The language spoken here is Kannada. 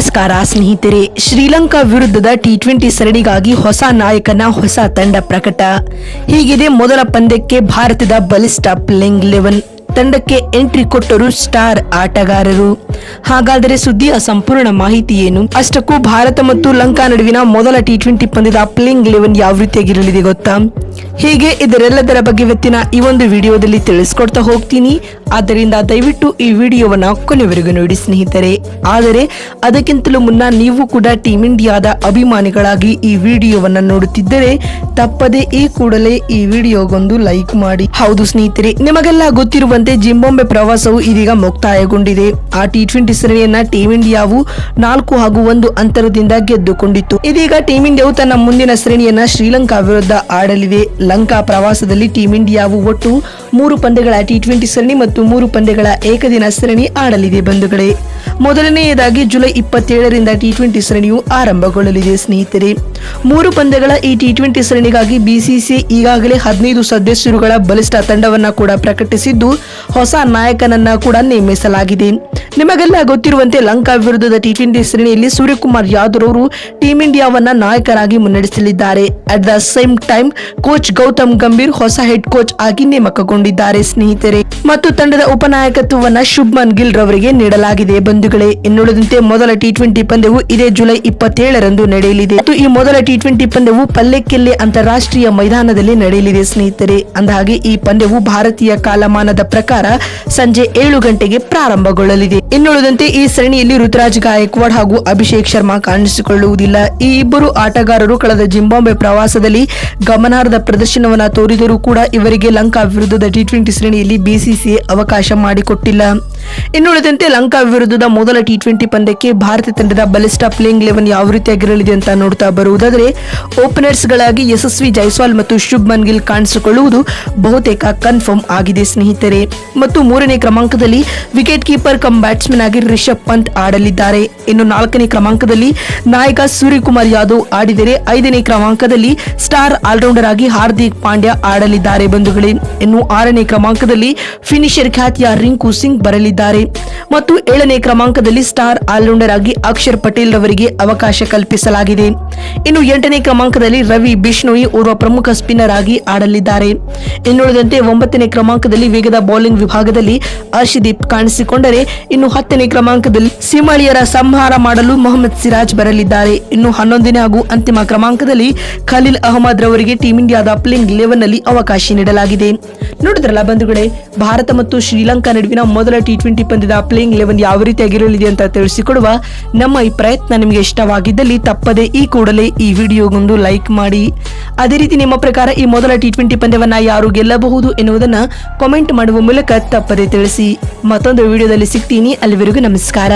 ನಮಸ್ಕಾರ, ಸ್ನೇಹಿತರೆ. ಶ್ರೀಲಂಕಾ ವಿರುದ್ಧದ ಟಿ ಟ್ವೆಂಟಿ ಸರಣಿಗಾಗಿ ಹೊಸ ನಾಯಕನ ಹೊಸ ತಂಡ ಪ್ರಕಟ. ಹೀಗಿದೆ ಮೊದಲ ಪಂದ್ಯಕ್ಕೆ ಭಾರತದ ಬಲಿಷ್ಠ ಪ್ಲೇಯಿಂಗ್ ಲೆವೆನ್ ತಂಡಕ್ಕೆ ಎಂಟ್ರಿ ಕೊಟ್ಟರು ಸ್ಟಾರ್ ಆಟಗಾರರು. ಹಾಗಾದರೆ ಸುದ್ದಿಯ ಸಂಪೂರ್ಣ ಮಾಹಿತಿ ಏನು? ಅಷ್ಟಕ್ಕೂ ಭಾರತ ಮತ್ತು ಲಂಕಾ ನಡುವಿನ ಮೊದಲ ಟಿ ಟ್ವೆಂಟಿ ಪಂದ್ಯದ ಪ್ಲೇಯಿಂಗ್ ಲೆವೆನ್ ಯಾವ ರೀತಿಯಾಗಿರಲಿದೆ ಗೊತ್ತಾ? ಹೀಗೆ ಇದರೆಲ್ಲದರ ಬಗ್ಗೆ ಇವತ್ತಿನ ಈ ಒಂದು ವಿಡಿಯೋದಲ್ಲಿ ತಿಳಿಸ್ಕೊಡ್ತಾ ಹೋಗ್ತೀನಿ. ಆದ್ದರಿಂದ ದಯವಿಟ್ಟು ಈ ವಿಡಿಯೋವನ್ನು ಕೊನೆವರೆಗೂ ನೋಡಿ ಸ್ನೇಹಿತರೆ. ಆದರೆ, ಅದಕ್ಕಿಂತಲೂ ಮುನ್ನ ನೀವು ಕೂಡ ಟೀಮ್ ಇಂಡಿಯಾದ ಅಭಿಮಾನಿಗಳಾಗಿ ಈ ವಿಡಿಯೋವನ್ನ ನೋಡುತ್ತಿದ್ದರೆ ತಪ್ಪದೆ ಈ ಕೂಡಲೇ ಈ ವಿಡಿಯೋಗೊಂದು ಲೈಕ್ ಮಾಡಿ. ಹೌದು ಸ್ನೇಹಿತರೆ, ನಿಮಗೆಲ್ಲ ಗೊತ್ತಿರುವಂತೆ ಜಿಂಬಾಂಬೆ ಪ್ರವಾಸವು ಇದೀಗ ಮುಕ್ತಾಯಗೊಂಡಿದೆ. ಆ ಟಿ ಟ್ವೆಂಟಿ ಸರಣಿಯನ್ನ ಟೀಂ ಇಂಡಿಯಾವು ನಾಲ್ಕು ಹಾಗೂ ಒಂದು ಅಂತರದಿಂದ ಗೆದ್ದುಕೊಂಡಿತ್ತು. ಇದೀಗ ಟೀಂ ಇಂಡಿಯಾವು ತನ್ನ ಮುಂದಿನ ಶ್ರೇಣಿಯನ್ನ ಶ್ರೀಲಂಕಾ ವಿರುದ್ಧ ಆಡಲಿದೆ. ಲಂಕಾ ಪ್ರವಾಸದಲ್ಲಿ ಟೀಂ ಇಂಡಿಯಾವು ಒಟ್ಟು ಮೂರು ಪಂದ್ಯಗಳ ಟಿ ಟ್ವೆಂಟಿ ಸರಣಿ ಮತ್ತು ಮೂರು ಪಂದ್ಯಗಳ ಏಕದಿನ ಸರಣಿ ಆಡಲಿದೆ ಬಂಧುಗಳೇ. ಮೊದಲನೆಯದಾಗಿ ಜುಲೈ ಇಪ್ಪತ್ತೇಳರಿಂದ ಟಿ ಟ್ವೆಂಟಿ ಸರಣಿಯು ಆರಂಭಗೊಳ್ಳಲಿದೆ, ಸ್ನೇಹಿತರೆ. ಮೂರು ಪಂದ್ಯಗಳ ಈ ಟಿ ಟ್ವೆಂಟಿ ಸರಣಿಗಾಗಿ ಬಿಸಿಸಿಐ ಈಗಾಗಲೇ ಹದಿನೈದು ಸದಸ್ಯರುಗಳ ಬಲಿಷ್ಠ ತಂಡವನ್ನ ಕೂಡ ಪ್ರಕಟಿಸಿದ್ದು, ಹೊಸ ನಾಯಕನನ್ನ ಕೂಡ ನೇಮಿಸಲಾಗಿದೆ. ನಿಮಗೆಲ್ಲ ಗೊತ್ತಿರುವಂತೆ ಲಂಕಾ ವಿರುದ್ಧದ ಟಿ ಟ್ವೆಂಟಿ ಸರಣಿಯಲ್ಲಿ ಸೂರ್ಯಕುಮಾರ್ ಯಾದವ್ ಅವರು ಟೀಮ್ ಇಂಡಿಯಾವನ್ನ ನಾಯಕರಾಗಿ ಮುನ್ನಡೆಸಲಿದ್ದಾರೆ. At the same time coach Gautam Gambhir ಹೊಸ ಹೆಡ್ ಕೋಚ್ ಆಗಿ ನೇಮಕಗೊಂಡಿದ್ದಾರೆ ಸ್ನೇಹಿತರೆ. ಮತ್ತು ತಂಡದ ಉಪನಾಯಕತ್ವವನ್ನ ಶುಭ್ಮನ್ ಗಿಲ್ ರವರಿಗೆ ನೀಡಲಾಗಿದೆ. ಬಂಧುಗಳೇ, ಇನ್ನುಳಿದಂತೆ ಮೊದಲ ಟಿ ಟ್ವೆಂಟಿ ಪಂದ್ಯವು ಇದೇ ಜುಲೈ ಇಪ್ಪತ್ತೇಳರಂದು ನಡೆಯಲಿದೆ. ಮತ್ತು ಈ ಮೊದಲ ಟಿ ಟ್ವೆಂಟಿ ಪಂದ್ಯವು ಪಲ್ಲೆಕ್ಕೆಲ್ಲೆ ಅಂತಾರಾಷ್ಟ್ರೀಯ ಮೈದಾನದಲ್ಲಿ ನಡೆಯಲಿದೆ ಸ್ನೇಹಿತರೆ. ಅಂದಹಾಗೆ, ಈ ಪಂದ್ಯವು ಭಾರತೀಯ ಕಾಲಮಾನದ ಪ್ರಕಾರ ಸಂಜೆ ಏಳು ಗಂಟೆಗೆ ಪ್ರಾರಂಭಗೊಳ್ಳಲಿದೆ. ಇನ್ನುಳಿದಂತೆ ಈ ಸರಣಿಯಲ್ಲಿ ಋತುರಾಜ್ ಗಾಯಕ್ವಾಡ್ ಹಾಗೂ ಅಭಿಷೇಕ್ ಶರ್ಮಾ ಕಾಣಿಸಿಕೊಳ್ಳುವುದಿಲ್ಲ. ಈ ಇಬ್ಬರು ಆಟಗಾರರು ಕಳೆದ ಜಿಂಬಾಂಬೆ ಪ್ರವಾಸದಲ್ಲಿ ಗಮನಾರ್ಹ ಪ್ರದರ್ಶನವನ್ನು ತೋರಿದರೂ ಕೂಡ ಇವರಿಗೆ ಲಂಕಾ ವಿರುದ್ಧದ ಟಿ ಟ್ವೆಂಟಿ ಶ್ರೇಣಿಯಲ್ಲಿ ಬಿಸಿಸಿಐ ಅವಕಾಶ ಮಾಡಿಕೊಟ್ಟಿಲ್ಲ. ಇನ್ನುಳಿದಂತೆ ಲಂಕಾ ವಿರುದ್ಧದ ಮೊದಲ ಟಿ ಟ್ವೆಂಟಿ ಪಂದ್ಯಕ್ಕೆ ಭಾರತ ತಂಡದ ಬಲಿಷ್ಠ ಪ್ಲೇಯಿಂಗ್ ಲೆವೆನ್ ಯಾವ ರೀತಿಯಾಗಿರಲಿದೆ ಅಂತ ನೋಡ್ತಾ ಬರುವುದಾದರೆ ಓಪನರ್ಸ್ ಗಳಾಗಿ ಯಶಸ್ವಿ ಜೈಸ್ವಾಲ್ ಮತ್ತು ಶುಭ್ಮನ್ ಗಿಲ್ ಕಾಣಿಸಿಕೊಳ್ಳುವುದು ಬಹುತೇಕ ಕನ್ಫರ್ಮ್ ಆಗಿದೆ ಸ್ನೇಹಿತರೆ. ಮತ್ತು ಮೂರನೇ ಕ್ರಮಾಂಕದಲ್ಲಿ ವಿಕೆಟ್ ಕೀಪರ್ ಕಮ್ ಬ್ಯಾಟ್ಸ್ಮನ್ ಆಗಿ ರಿಷಬ್ ಪಂತ್ ಆಡಲಿದ್ದಾರೆ. ಇನ್ನು ನಾಲ್ಕನೇ ಕ್ರಮಾಂಕದಲ್ಲಿ ನಾಯಕ ಸೂರ್ಯಕುಮಾರ್ ಯಾದವ್ ಆಡಿದರೆ, ಐದನೇ ಕ್ರಮಾಂಕದಲ್ಲಿ ಸ್ಟಾರ್ ಆಲ್ರೌಂಡರ್ ಆಗಿ ಹಾರ್ದಿಕ್ ಪಾಂಡ್ಯ ಆಡಲಿದ್ದಾರೆ ಬಂಧುಗಳೇ. ಇನ್ನು ಆರನೇ ಕ್ರಮಾಂಕದಲ್ಲಿ ಫಿನಿಷರ್ ಖ್ಯಾತಿಯ ರಿಂಕು ಸಿಂಗ್ ಬರಲಿದ್ದಾರೆ. ಮತ್ತು ಏಳನೇ ಕ್ರಮಾಂಕದಲ್ಲಿ ಸ್ಟಾರ್ ಆಲ್ರೌಂಡರ್ ಆಗಿ ಅಕ್ಷರ್ ಪಟೇಲ್ ರವರಿಗೆ ಅವಕಾಶ ಕಲ್ಪಿಸಲಾಗಿದೆ. ಇನ್ನು ಎಂಟನೇ ಕ್ರಮಾಂಕದಲ್ಲಿ ರವಿ ಬಿಷ್ಣೋಯಿ ಓರ್ವ ಪ್ರಮುಖ ಸ್ಪಿನ್ನರ್ ಆಗಿ ಆಡಲಿದ್ದಾರೆ. ಇನ್ನುಳಿದಂತೆ ಒಂಬತ್ತನೇ ಕ್ರಮಾಂಕದಲ್ಲಿ ವೇಗದ ಬೌಲಿಂಗ್ ವಿಭಾಗದಲ್ಲಿ ಹರ್ಷದೀಪ್ ಕಾಣಿಸಿಕೊಂಡರೆ ಇನ್ನು ಹತ್ತನೇ ಕ್ರಮಾಂಕದಲ್ಲಿ ಸಿಮಳಿಯರ ಸಂಹಾರ ಮಾಡಲು ಮೊಹಮ್ಮದ್ ಸಿರಾಜ್ ಬರಲಿದ್ದಾರೆ. ಇನ್ನು ಹನ್ನೊಂದನೇ ಹಾಗೂ ಅಂತಿಮ ಕ್ರಮಾಂಕದಲ್ಲಿ ಖಲೀಲ್ ಅಹಮದ್ ರವರಿಗೆ ಟೀಂ ಇಂಡಿಯಾದ ಪ್ಲೇಯಿಂಗ್ ಲೆವೆನ್ನಲ್ಲಿ ಅವಕಾಶ ನೀಡಲಾಗಿದೆ. ನೋಡಿದ್ರಲ್ಲ ಬಂಧುಗಳೇ, ಭಾರತ ಮತ್ತು ಶ್ರೀಲಂಕಾ ನಡುವಿನ ಮೊದಲ ಟಿ ಟ್ವೆಂಟಿ ಪಂದ್ಯದ ಪ್ಲೇಯಿಂಗ್ ಲೆವೆನ್ ಯಾವ ರೀತಿಯಾಗಿರಲಿದೆ ಅಂತ ತಿಳಿಸಿಕೊಡುವ ನಮ್ಮ ಈ ಪ್ರಯತ್ನ ನಿಮಗೆ ಇಷ್ಟವಾಗಿದ್ದಲ್ಲಿ ತಪ್ಪದೆ ಈ ಕೂಡಲೇ ಈ ವಿಡಿಯೋಗೊಂದು ಲೈಕ್ ಮಾಡಿ. ಅದೇ ರೀತಿ ನಿಮ್ಮ ಪ್ರಕಾರ ಈ ಮೊದಲ ಟಿ ಟ್ವೆಂಟಿ ಪಂದ್ಯವನ್ನ ಯಾರು ಗೆಲ್ಲಬಹುದು ಎನ್ನುವುದನ್ನ ಕಾಮೆಂಟ್ ಮಾಡುವ ಮೂಲಕ ತಪ್ಪದೆ ತಿಳಿಸಿ. ಮತ್ತೊಂದು ವಿಡಿಯೋದಲ್ಲಿ ಸಿಗ್ತೀನಿ. ಅಲ್ಲಿವರೆಗೂ ನಮಸ್ಕಾರ.